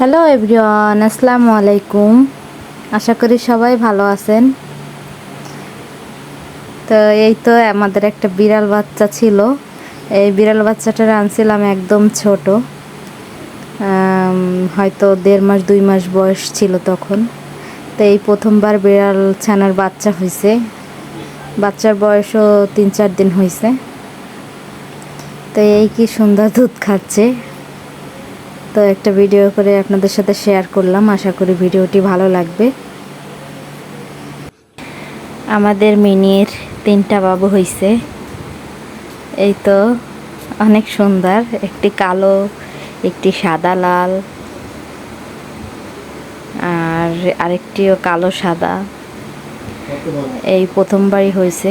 Hello everyone আসসালামু আলাইকুম আশা করি সবাই ভালো আছেন। তো এই তো আমাদের একটা বিড়াল বাচ্চা ছিল। এই বিড়াল বাচ্চাটার আনছিলাম একদম ছোট। হয়তো দেড় মাস, দুই মাস বয়স ছিল তখন। তো এই প্রথমবার বিড়াল ছানার বাচ্চা হয়েছে বাচ্চার বয়সও তিন চার দিন হয়েছে তো এই কি সুন্দর দুধ খাচ্ছে। তো একটা ভিডিও করে আপনাদের সাথে শেয়ার করলাম। আশা করি ভিডিওটি ভালো লাগবে। আমাদের মিনির তিনটা বাবু হইছে। এই তো অনেক সুন্দর। একটি কালো, একটি সাদা লাল, আর আরেকটিও কালো সাদা। এই প্রথমবারই হয়েছে